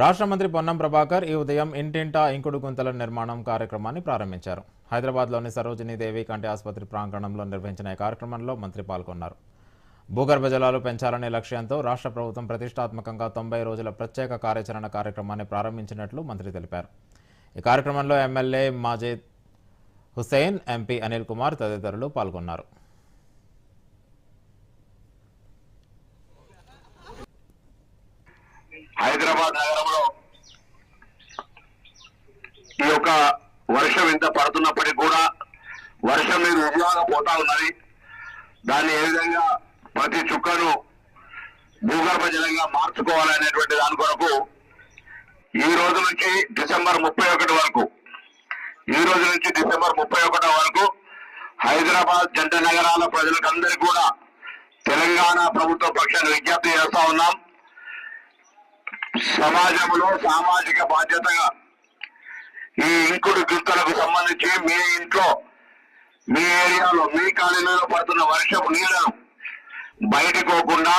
రాష్ట్ర మంత్రి పొన్నం ప్రభాకర్ ఈ ఉదయం ఇంటింటా ఇంకుడు గుంతల నిర్మాణం కార్యక్రమాన్ని ప్రారంభించారు. హైదరాబాద్లోని సరోజినీ దేవి కంటి ఆసుపత్రి ప్రాంగణంలో నిర్వహించిన ఈ కార్యక్రమంలో మంత్రి పాల్గొన్నారు. భూగర్భ జలాలు పెంచాలనే లక్ష్యంతో రాష్ట్ర ప్రభుత్వం ప్రతిష్టాత్మకంగా తొంభై రోజుల ప్రత్యేక కార్యాచరణ కార్యక్రమాన్ని ప్రారంభించినట్లు మంత్రి తెలిపారు. ఈ కార్యక్రమంలో ఎమ్మెల్యే మాజీద్ హుస్సేన్ ఎంపీ అనిల్ కుమార్ తదితరులు పాల్గొన్నారు. హైదరాబాద్ నగరంలో ఈ యొక్క వర్షం ఇంత పడుతున్నప్పటికీ కూడా వర్షం మీద ఉద్యోగం పోతా ఉన్నది. దాన్ని ఏ విధంగా ప్రతి చుక్కను భూగర్భ జలంగా మార్చుకోవాలనేటువంటి దాని కొరకు ఈ రోజు నుంచి డిసెంబర్ ముప్పై ఒకటి వరకు ఈ రోజు నుంచి డిసెంబర్ ముప్పై ఒకటో వరకు హైదరాబాద్ జంట నగరాల ప్రజలకందరికీ కూడా తెలంగాణ ప్రభుత్వ పక్షాన్ని విజ్ఞప్తి చేస్తా ఉన్నాం. సమాజంలో సామాజిక బాధ్యతగా ఈ ఇంకుడు గుంతలకు సంబంధించి మీ ఇంట్లో మీ ఏరియాలో మీ కాలనీలో పడుతున్న వర్షపు నీళ్ళను బయటకోకుండా